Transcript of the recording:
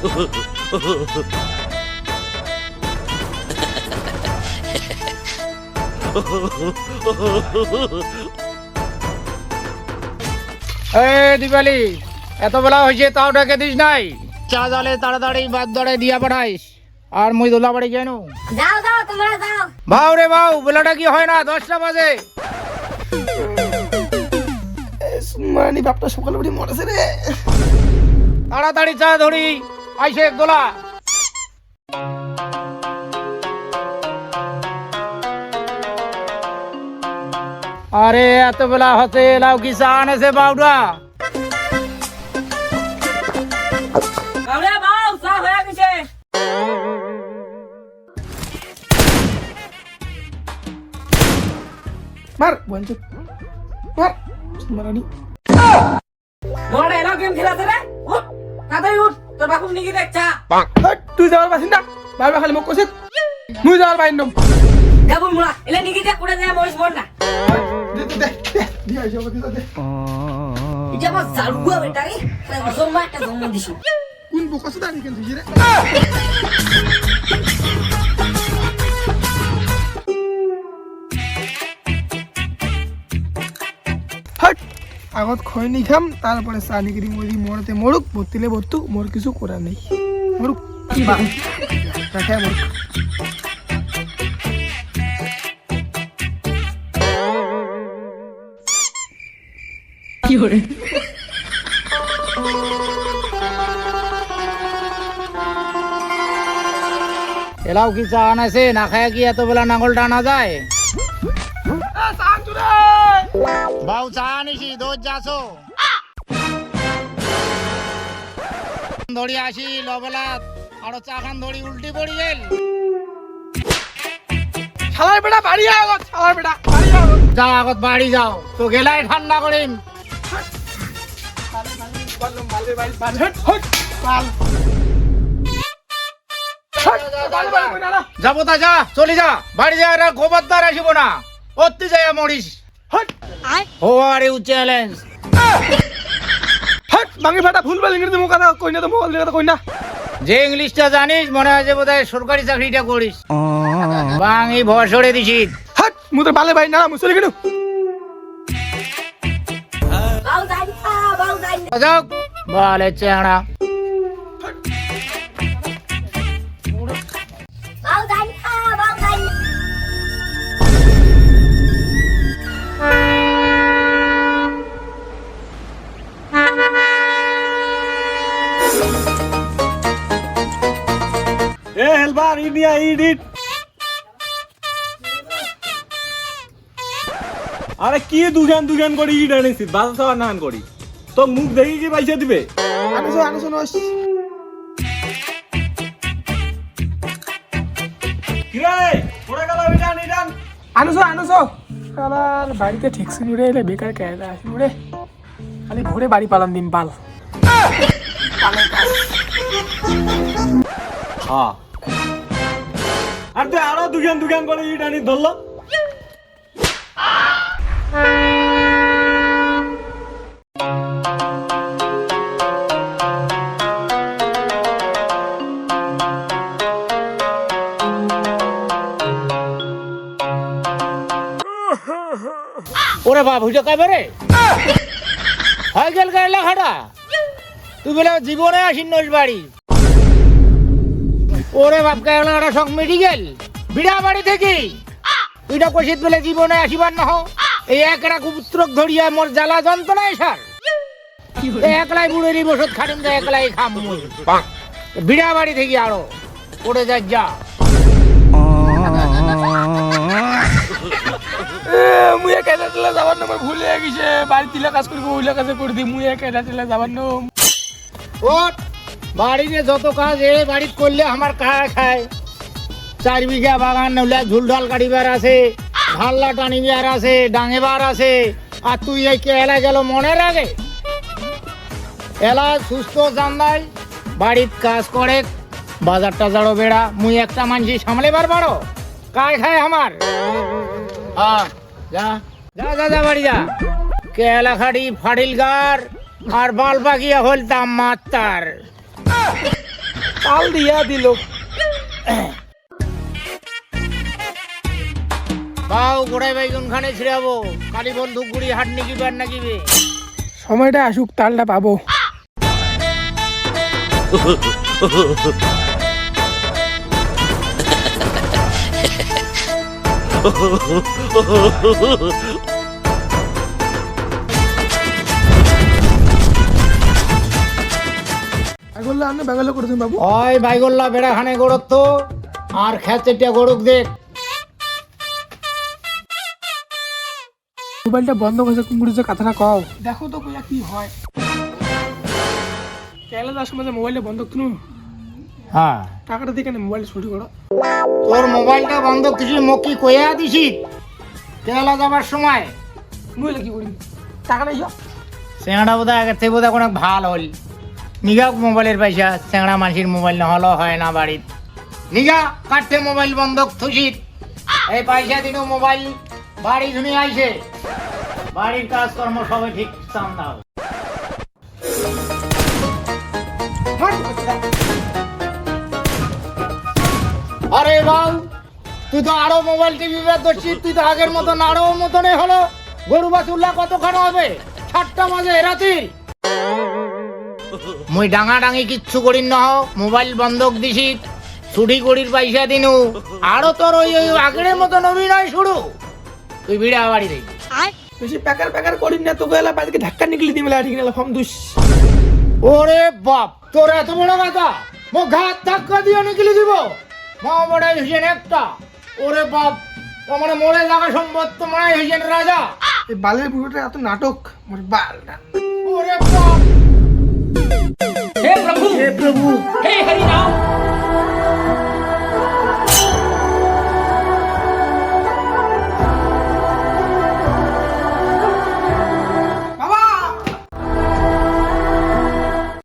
এ দিবালি এত বেলা হয়েছে তাও ডেকে দিস নাই। চা জালে তাড়াতাড়ি বাদ দড়ে দিয়া পাঠাইস। আর মুই দোলা বাড়ি কেন যাও যাও তোমরা যাও। ভাও রে ভাও বেলাটা কি হয় না? দশটা বাজে। মারানি বাপটা সকালে উঠে মরেছে রে। তাড়াতাড়ি চা ধরি। আইসে এক দোলা আরে এত বেলা হতে এলাও কি চা আনেছে বাউডা কাউরে বাউ চা হয়ে গেছে মার বঞ্চ মার মারানি বড় এলো গেম খেলাতে রে উঠ তাড়াতাড়ি উঠ তোর বাপু নিকি দেখ চা হাট, তুই যাওয়ার বাসিন্দা? বারবার খালি মোক কৈছে মুই যাওয়ার বাইন্দম যাব মুড়া এলে নিকি দেখ কুড়ে যায় মরিস বল না। দে দে দে দে দিয়ে আইসো দে এটা আমার জারুয়া বেটা রে মুসলমান একটা জন্ম দিছো। কোন বোকাছে দাঁড়িয়ে কেন তুই রে আগত খৈনি খাম তারপরে কিনি মরি মরতে মরুক ভর্তিলে ভর্তু মোর কিছু করার নেই। মরুক রাখে মরুক এলাও কি চা আনাছে না খায় কি এত বেলা নাঙ্গল টানা যায় বাউ চা আনিছি দোজ যাসো ধরি আসি লবেলা আরও চা খান ধরি উল্টি পড়ি গেল। শালার বেটা বাড়ি আয় আগত শালার বেটা বাড়ি আগত যাও আগত বাড়ি যাও। তো গেলাই ঠান্ডা করিম। যাব তা যা চলে যা। বাড়ি যা আর খবরদার আসিব না। অতি যায় মরিস। হট। হো আর ইউ চ্যালেঞ্জ হট মাঙ্গি ফাটা ভুল ভালো ইংরেজি মুখ কথা কই না তো মোবাইল কথা কই না। যে ইংলিশটা জানিস মনে হয় যে বোধহয় সরকারি চাকরিটা করিস। বাং এই ভরসরে দিছিস হট মু তো বালে বাড়ি না মুসলি কিনু বাউ যাই না বাউ যাই না যাও বলে চেংড়া হেলবার ইন্ডিয়া ইডিট। আরে কি দুগান দুগান করে ইট আনিছি বাজার সাবার নান করি। তো মুখ দেখি কি পয়সা দিবে? আনছো আনছো নস কিরে পড়ে গেল ইটান ইটান আনছো আনছো। শালার বাড়িতে ঠিকসি উড়ে এলে বেকার কেলা আসি উড়ে খালি ভোরে বাড়ি পালান দিন পাল হ্যাঁ। আর তুই আরও দুগান দুগান করে ইট আনি ধরলো। ওরে বাপ হুইটা কবে রে? হয়ে গেল গেল লেখাটা। তুই বলে জীবনে আসিন বাড়ি। ওরে বাপ গেলাটা সব মিটি গেল বিড়া বাড়ি থেকে তুইটা কষিত বলে জীবনে আসিবার নহ। এই একটা কুপুত্রক ধরিয়া মোর জ্বালা যন্ত্রণায় সার একলাই বুড়েরই বসত খাটিম তো একলাই খাম মুই। বিড়া বাড়ি থেকে আরও। পড়ে যা যা। মুই একা তেলে যাবার নম্বর ভুলে গেছে। বাড়ি তিলা কাজ করব ওইলা কাজে করে দি মুই একা তেলে যাবার নম ওট বাড়িতে যত কাজ, এ বাড়িতে করলে আমার খায় খায়? চার বিঘা বাগান নইলে ঝুলঢাল কাটিবার আছে, ঢাল্লা টানিবার আছে ডাঙেবার আছে। আর তুই এই কেলা গেল মনে রাখে এলা সুস্থ জানদাই বাড়িত কাজ করে বাজার টাজারও বেড়া, মুই একটা মানসি সামলেবার পারো কায় খায় আমার? হ্যাঁ যা। যা যা যা, বাড়ি যা। কেলা খাড়ি ফাড়িল গার আর বাল পাকিয়া হলতাম মাত্তার তাল দিয়া দিল। বাউ গোড়ায় বাইগুন খানে ছিড়াবো। কালী বন্দুক গুড়ি হাট নাকি বার নাকিবে সময়টা আসুক তালটা পাবো। আগল্লা আপনি বাগালে করেছেন বাবু। ওই বাইগোল্লা বেড়া খানে গড়ত আর খেচেটা গড়ুক দেখ। মোবাইলটা বন্ধ করেছে কুমড়িছে কথাটা কও। দেখো তো কইয়া কি হয়। কেলা সময় মোবাইলটা বন্ধ তুমি হ্যাঁ। টাকাটা দিয়ে কেন মোবাইল ছুটি করো? তোর মোবাইলটা বন্ধ কিছু মকি কইয়া দিছি? কেলা যাবার সময়? মোবাইলে কি করি? টাকাটা চেংড়া বোধ আগের থেকে বোধ অনেক ভালো হল নিগা মোবাইলের পয়সা, চেংড়া মানুষের মোবাইল নহলেও হয় না বাড়িত নিগা কাটতে মোবাইল বন্ধক থুসিত এই পয়সা দিনও মোবাইল বাড়ি ধুনি আইছে। বাড়ির কাজকর্ম সবাই ঠিক চান দাও আরে বাউ, তুই তো আরও মোবাইল টিভি ধরছিস, তুই তো আগের মতন আরও মতনই হলো। গরু বাছুল্লা কতক্ষণ হবে? সাতটা মাঝে রাতি। মুই ডাঙা ডাঙি কিচ্ছু করিন ন মোবাইল বন্ধক দিছি ছুটি করির পয়সা দিনু আরও তোর ওই ওই আগের মতন অভিনয় শুরু। তুই বিড়া বাড়ি দেখবি বেশি প্যাকার প্যাকার করি না তোকে এলা বাড়িতে ধাক্কা নিকলি দিবে ঠিক না ফর্ম দুস। ওরে বাপ তোর এত বড় কথা মো ঘাত ধাক্কা দিয়ে নিকলি দিব। মা বড় হইছেন একটা। ওরে বাপ ও মানে মোড়ে লাগা সম্পদ তো মনে হইছেন রাজা। এই বালের পুরোটা এত নাটক মোর বালটা ওরে বাপ। हे प्रभु हे प्रभु हे हरि